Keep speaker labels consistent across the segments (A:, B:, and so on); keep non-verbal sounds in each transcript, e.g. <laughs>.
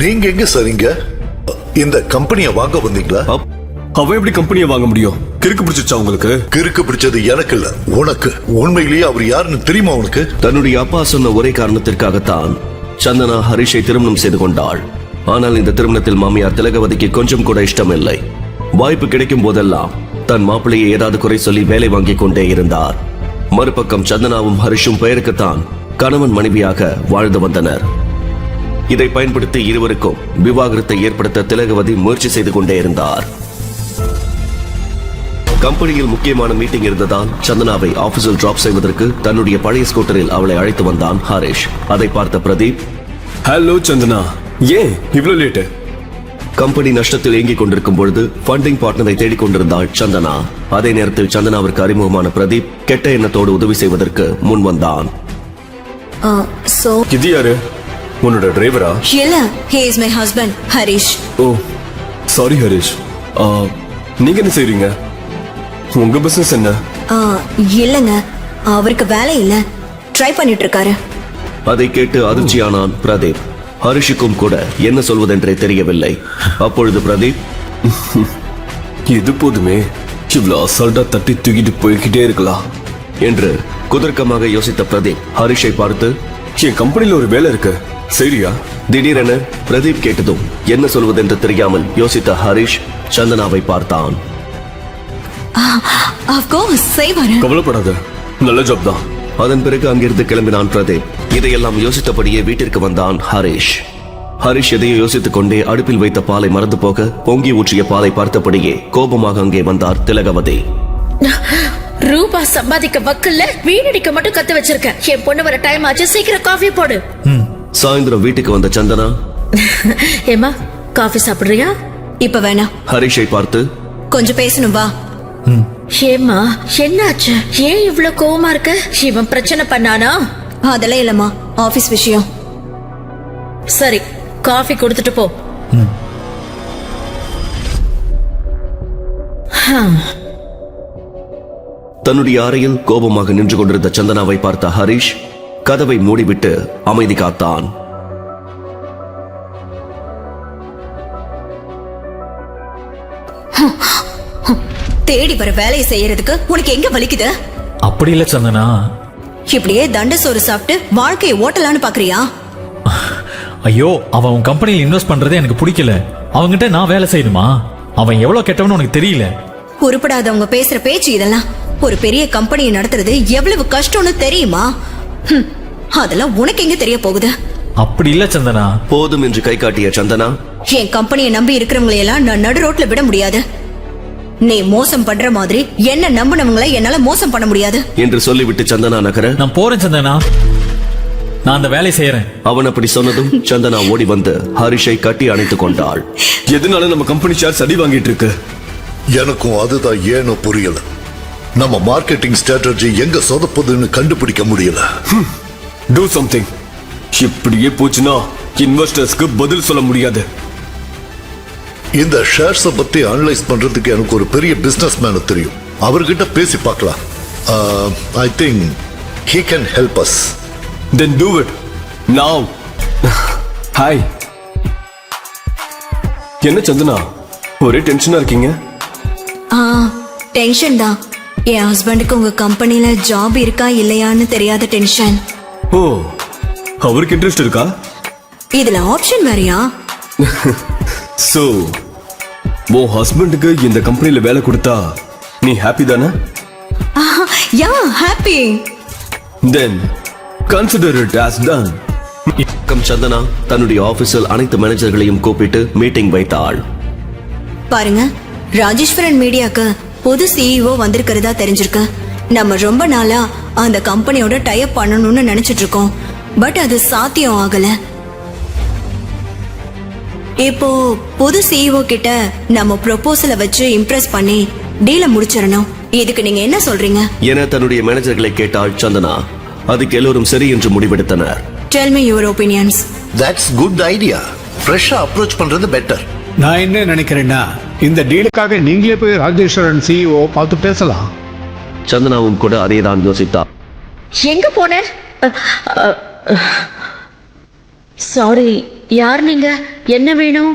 A: நீங்க எங்க சரிங்க இந்த கம்பெனியை வாங்க வந்தீங்களா?
B: அவ எப்படி கம்பெனியை வாங்க முடியும்? கிறுக்கு பிடிச்சிச்சா உங்களுக்கு?
A: கிறுக்கு பிடிச்சது எனக்கு இல்ல. உனக்கு. உண்மையிலேயே அவர் யாருன்னு தெரியுமா உனக்கு?
C: தன்னுடைய அப்பா சொன்ன ஒரே காரணத்திற்காகத்தான் சந்தனா ஹரிஷை திருமணம் செய்து கொண்டாள். ஆனால் இந்த திருமணத்தில் மாமியார் திலகவதிக்கு கொஞ்சம் கூட இஷ்டமில்லை. வாய்ப்பு கிடைக்கும் போதெல்லாம் தன் மாப்பிள்ளையை ஏதாவது குறை சொல்லி வேலை வாங்கிக் கொண்டே இருந்தார். மறுபக்கம் சந்தனாவும் ஹரிஷும் பெயருக்குத்தான் கணவன் மனைவியாக வாழ்ந்து வந்தனர். இதை பயன்படுத்தி இருவருக்கும் விவாகரத்தை ஏற்படுத்த திலகவதி முயற்சி செய்து கொண்டே இருந்தார். கம்பெனியில் முக்கியமான மீட்டிங் இருந்ததால் சந்தனாவை ஆபீஸில் டிராப் செய்வதற்கு தன்னுடைய பழைய ஸ்கூட்டரில் அவளை அழைத்து வந்தான் ஹரிஷ். அதை பார்த்த பிரதீப்
B: ஹலோ சந்தனா. ஏன் இவ்ளோ லேட்டு
C: கம்பெனி நஷ்டத்தில் இயங்கிக் கொண்டிருக்கும் பொழுது ஃபண்டிங் பார்ட்னரை தேடிக் கொண்டிருந்தாள் சந்தனா. அதே நேரத்தில் சந்தனாவிற்கு அறிமுகமான பிரதீப் கெட்ட எண்ணத்தோடு உதவி செய்வதற்கு முன் வந்தான்.
D: சோ
B: இது யாரு? உன்னோட டிரைவரா
D: இல்ல hey is my husband Harish
B: oh sorry Harish ஆ, நீங்க என்ன செய்றீங்க? உங்க பிசினஸ் என்ன?
D: ஆ, இல்லங்க. அவருக்கு வேலை இல்ல. ட்ரை பண்ணிட்டு இருக்காரு
C: அதை கேட்டு அதிர்ச்சியானான் பிரதீப். ஹரிஷுக்கும் கூட என்ன சொல்வதென்றே தெரியவில்லை. அப்பொழுது பிரதீப்
B: இது போதுமே. இவ்ளோ அசால்ட்டா தட்டி தூக்கிட்டு போய்கிட்டே இருக்கலாம்.
C: என்று குதர்க்கமாக யோசித்த பிரதீப் ஹரிஷை பார்த்து
B: என் கம்பெனில ஒரு வேலை இருக்கு. சரியா?
C: திடீரென பிரதீப் கேட்டதும் என்ன சொல்வதென்று தெரியாமல் யோசித்த ஹரிஷ் சந்தனாவை பார்த்தான்.
B: கவலைப்படாத. நல்ல ஜாப் தான்.
C: அதன் பிறகு அங்கிருந்து கிளம்பினான் பிரதீப். இதையெல்லாம் யோசித்தபடியே வீட்டிற்கு வந்தான் ஹரிஷ். ஹரிஷ் எதையோ யோசித்துக் கொண்டே அடுப்பில் வைத்த பாலை மறந்து போக பொங்கி ஊற்றிய பாலை பார்த்தபடியே கோபமாக அங்கே வந்தார் திலகவதி. <laughs>
E: ரூபா சம்பாதிக்க வக்கல்ல வீணடிக்க மட்டும் கத்து வச்சிருக்க என் பொண்ணு வர டைம் ஆச்சு சீக்கிரம் காஃபி போடு.
C: சாயந்தரம் வீட்டுக்கு வந்த சந்தனா? <laughs>
E: ஏமா காஃபி சாப்பிடுறியா?
D: இப்ப வேணாம்
C: ஹரிஷை பார்த்து.
D: கொஞ்சம் பேசணும் வா.
E: ஏமா என்னாச்சு? ஏன் இவ்ளோ கோவமா இருக்க? இவன் பிரச்சனை பண்ணானா?
D: அதெல்லாம் இல்லம்மா ஆபீஸ் விஷயம்.
E: சரி காஃபி கொடுத்துட்டு போ.
C: தன்னுடைய அறையில் கோபமாக நின்று கொண்டிருந்த சந்தனாவை பார்த்த ஹரிஷ் கதவை மூடிவிட்டு அமைதி காத்தான்.
D: தேடி வர வேலையை செய்யறதுக்கு உனக்கு எங்க வலிக்குது?
F: அப்படி இல்ல சந்தனா.
D: இப்படியே தண்ட சோறு சாப்பிட்டு வாழ்க்கையை ஓட்டலான்னு பாக்குறியா?
F: ஐயோ அவன் உன் கம்பெனியில் இன்வெஸ்ட் பண்றதே எனக்கு பிடிக்கல. அவன்கிட்ட நான் வேலை செய்யணுமா? அவன் எவ்வளவு கெட்டவன்னு உனக்கு தெரியல.
D: உருப்படாதவங்க பேசுற பேச்சு இதெல்லாம். ஒரு பெரிய கம்பெனியை நடத்துறது எவ்வளவு கஷ்டம்னு தெரியுமா? ஹம், அதெல்லாம் உனக்கு எங்க தெரிய போகுது?
F: அப்படி இல்ல சந்தனா.
C: போதும் என்று கை காட்டிய சந்தனா.
D: என் கம்பெனியை நம்பி இருக்கிறவங்களை எல்லாம் நான் நடு ரோட்ல விட முடியாது. நீ மோசம் பண்ற மாதிரி என்ன நம்பினவங்கள என்னால மோசம் பண்ண முடியாது.
C: என்று சொல்லிவிட்டு சந்தனா நகர
F: நான் போறேன் சந்தனா. நான் அந்த வேலையை செய்யறேன்.
C: அவன் அப்படி சொன்னதும் சந்தனா ஓடி வந்து ஹரிஷை கட்டி அணைத்துக் கொண்டாள்.
B: எதனால நம்ம கம்பெனி ஷேர்ஸ் அடி வாங்கிட்டு இருக்கு?
A: எனக்கும் அதுதான் ஏனோ புரியல. நம்ம மார்க்கெட்டிங் ஸ்ட்ராட்டஜி எங்க சொதப்புதுன்னு கண்டுபிடிக்க முடியல.
B: டூ சம்திங் இப்படியே போச்சுன்னா இன்வெஸ்டர்ஸ்க்கு பதில் சொல்ல முடியாது.
A: இந்த ஷேர்ஸ பத்தி அனலைஸ் பண்றதுக்கு எனக்கு ஒரு பெரிய பிசினஸ் மேன தெரியும். அவர்கிட்ட பேசி பார்க்கலாம். I think he can help us
B: then do it now hi என்ன சந்தனா? ஒரே டென்ஷனா இருக்கீங்க?
D: ஆ டென்ஷன் தான். என் ஹஸ்பண்டுக்கு உங்க கம்பெனில ஜாப் இருக்கா இல்லையான்னு தெரியாத டென்ஷன்
B: ஓ அவருக்கு இன்ட்ரெஸ்ட் இருக்கா?
D: இதுல ஆப்ஷன் வேறயா? <laughs>
B: சோ உன் ஹஸ்பண்டுக்கு இந்த கம்பெனில வேலை கொடுத்தா நீ ஹாப்பி தானே?
D: Yeah happy
B: then consider it as done
C: பக்கம் சந்தனா தன்னுடைய ஆபீஸில் அனைத்து மேனேஜர்களையும் கூப்பிட்டு மீட்டிங் வைத்தாள்.
D: பாருங்க ராஜேஸ்வரன் மீடியாக்கு புது சிஇஓ வந்திருக்கிறதா தெரிஞ்சிருக்கு. நம்ம ரொம்ப நாளா அந்த கம்பெனியோட டைப் பண்ணணும்னு நினைச்சிட்டு இருக்கோம் பட் அது சாத்தியம் ஆகல. இப்போ புது சிஇஓ கிட்ட நம்ம ப்ரொபோசலை வச்சு இம்ப்ரெஸ் பண்ணி டீலை முடிச்சிடணும். இதுக்கு நீங்க என்ன சொல்றீங்க?
C: என தன்னுடைய மேனேஜர்களை கேட்டாள் சந்தனா. அதுக்கு எல்லோரும் சரி என்று முடிவெடுத்தனர்.
D: Tell me your opinions
A: that's good idea ஃப்ரெஷ்ஷா அப்ரோச் பண்றது பெட்டர்
G: நான் என்ன நினைக்கிறேன்னா இந்த டீலுக்காக நீங்களே போய் ராஜேஸ்வரன் சிஇஓ பார்த்து பேசலாம்.
C: சந்தனாவும் கூட அதேதான் யோசித்தார்
E: எங்க போன? சாரி யார் நீங்க? என்ன வேணும்?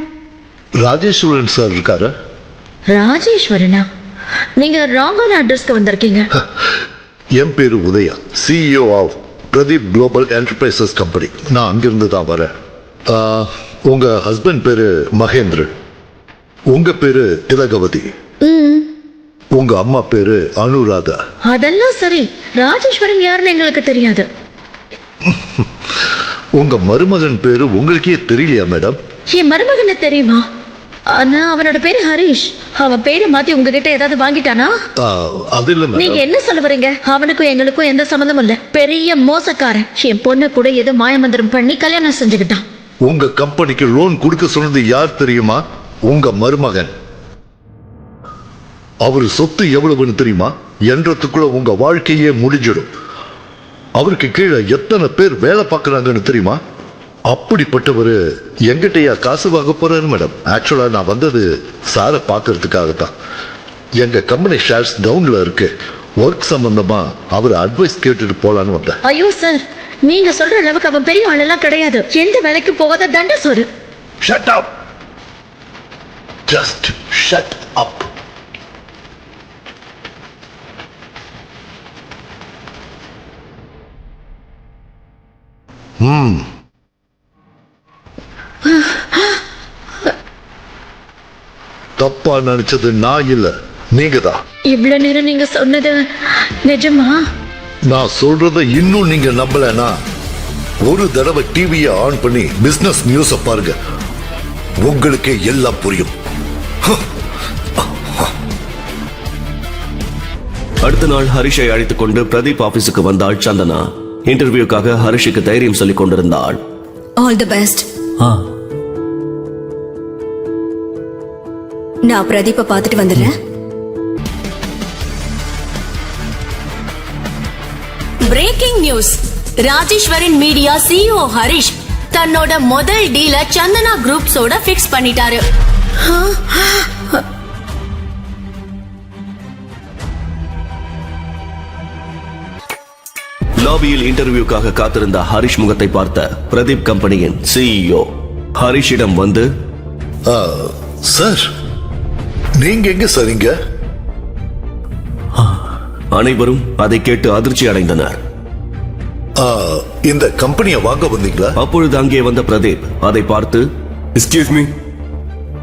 A: ராஜேஸ்வரன் சார் இருக்காரு?
E: ராஜேஸ்வரனா? நீங்க ராங்கான அட்ரஸ்க்கு வந்திருக்கீங்க.
A: என் பேரு Udaya CEO of Pradeep global enterprises company நான் அங்கிருந்து தான் வரேன். உங்க ஹஸ்பண்ட் பேரு மகேந்திரன். உங்க பேரு திலகவதி. உங்க அம்மா பேரு அனுராதா.
E: அதெல்லாம் சரி. ராஜேஸ்வரன் யாருன்னு எங்களுக்கு தெரியாது. <laughs>
A: உங்க மருமகன் பேரு உங்களுக்கே தெரியலையா மேடம்?
E: என் மருமகனை தெரியுமா? ஆனா அவனோட பேரு ஹரிஷ். அவன் பேரை மாத்தி உங்ககிட்ட ஏதாவது வாங்கிட்டானா?
A: ஆ, அது இல்ல
E: நீங்க
A: மேடம்
E: என்ன சொல்ல வரீங்க? அவனுக்கும் எங்களுக்கும் எந்த சம்மந்தமும் இல்ல. பெரிய மோசக்காரன். என் பொண்ணு கூட ஏதோ மாயமந்திரம் பண்ணி கல்யாணம் செஞ்சுக்கிட்டான்.
A: உங்க கம்பெனிக்கு லோன் கொடுக்க சொன்னது யார் தெரியுமா? உங்க மருமகன். அவர் சொத்து எவ்வளவுன்னு தெரியுமா? என்றதுக்குள்ள உங்க வாழ்க்கையே முடிஞ்சிடும். அவருக்கு கீழே எத்தனை பேர் வேலை பார்க்கறாங்கன்னு தெரியுமா? அப்படிப்பட்டவர் எங்கிட்டயா காசு வாங்க போறாரு மேடம் ஆக்சுவலா நான் வந்தது சாரை பார்க்கறதுக்காகத்தான். எங்க கம்பெனி ஷேர்ஸ் டவுன்ல இருக்கு. ஒர்க் சம்பந்தமா அவர் அட்வைஸ் கேட்டுட்டு போலான்னு வந்தேன்.
E: ஐயோ சார் நீங்க சொல்ற அளவுக்கு அவன் பெரிய ஆளெல்லாம் கிடையாது. எந்த வேலைக்கு போகாத தண்ட சோறு
A: Shut up! Just shut up. Hmm. தப்பா நினைச்சது நான் இல்ல. நீங்க தான்
E: இவ்வளவு நேரம் நீங்க சொன்னது நிஜமா?
A: நான் சொல்றத இன்னும் நீங்க நம்பலனா? ஒரு தடவை டிவியை ஆன் பண்ணி பிசினஸ் நியூஸ பாருங்க. உங்களுக்கே எல்லாம் புரியும்.
C: அடுத்த நாள் ஹரிஷை அழைத்துக் கொண்டு பிரதீப் ஆபீஸுக்கு வந்தாள் சந்தனா. இன்டர்வியூக்காக ஹரிஷுக்கு தைரியம் சொல்லிக் கொண்டிருந்தாள்.
D: ஆல் தி பெஸ்ட்
F: ஆ.
D: நான் பிரதீப்பை பார்த்துட்டு வந்துடுறேன்.
H: Breaking news Rajeswaran media CEO Harish தன்னோட முதல் டீல சந்தனா குரூப்ஸோட ஃபிக்ஸ் பண்ணிட்டாரு.
C: லாபியில் இன்டர்வியூக்காக காத்திருந்த ஹரிஷ் முகத்தை பார்த்த பிரதீப் கம்பெனியின் சிஇஓ ஹரிஷிடம் வந்து
A: சார் நீங்க எங்க சரிங்க
C: அனைவரும் அதை கேட்டு அதிர்ச்சி அடைந்தனர்.
A: இந்த கம்பெனியை வாங்க வந்தீங்களா?
C: அப்பொழுது அங்கே வந்த பிரதீப் அதை பார்த்து
B: எஸ்கியூஸ் மீ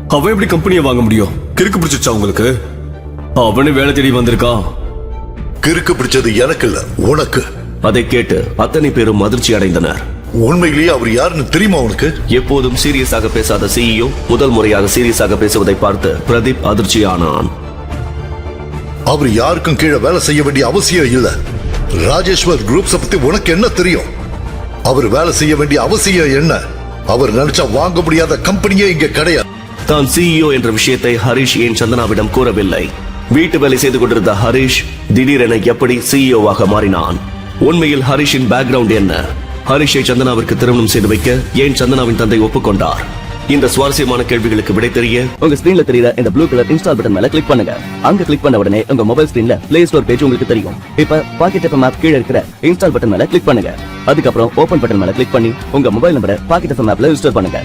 B: அவன் எப்படி கம்பெனியை வாங்க முடியும்? கிறுக்கு பிடிச்சிச்சா உங்களுக்கு? அவனே வேலை தேடி வந்திருக்கான்.
A: கிறுக்கு பிடிச்சது எனக்கு இல்ல உனக்கு.
C: அதை கேட்டு அத்தனை பேரும் அதிர்ச்சி அடைந்தனர்.
A: உண்மையிலேயே அவர் யாருன்னு தெரியுமா உனக்கு?
C: எப்போதும் சீரியஸாக பேசாத சிஇஓ முதல் முறையாக சீரியஸாக பேசுவதை பார்த்து பிரதீப் அதிர்ச்சியானான்.
A: அவர் யாருக்கும் கீழே வேலை செய்ய வேண்டிய அவசியம் இல்ல. ராஜேஸ்வர் குரூப்ஸ் பத்தி உனக்கு என்ன தெரியும்? அவர் வேலை செய்ய வேண்டிய அவசியம் என்ன? அவர் நினைச்சா வாங்க முடியாத கம்பெனியே இங்க கிடையாது.
C: தான் சிஇஓ என்ற விஷயத்தை ஹரிஷ் ஏன் சந்தனாவிடம் கூறவில்லை? வீட்டு வேலை செய்து கொண்டிருந்த ஹரிஷ் திடீரென எப்படி சிஇஓவாக மாறினான்? உண்மையில் ஹரிஷின் பேக்ரவுண்ட் என்ன? ஹரிஷை சந்தனாவிற்கு திருமணம் செய்து வைக்க ஏன் சந்தனாவின் தந்தை ஒப்புக்கொண்டார்? இந்த சுவாரஸ்யமான கேள்விகளுக்கு விடை தெரிய
I: உங்க ஸ்கிரீன்ல தெரியற இந்த ப்ளூ கலர் இன்ஸ்டால் பட்டன் மேல கிளிக் பண்ணுங்க. அங்க கிளிக் பண்ண உடனே உங்க மொபைல் ஸ்கிரீன்ல பிளே ஸ்டோர் பேஜ் உங்களுக்கு தெரியும். இப்ப பாக்கெட் எஃப்எம் ஆப் கீழ இருக்கிற இன்ஸ்டால் பட்டன் மேல கிளிக் பண்ணுங்க. அதுக்கப்புறம் ஓபன் பட்டன் மேல கிளிக் பண்ணி உங்க மொபைல் நம்பரை பாக்கெட் எஃப்எம் ஆப்ல இன்ஸ்டால் பண்ணுங்க.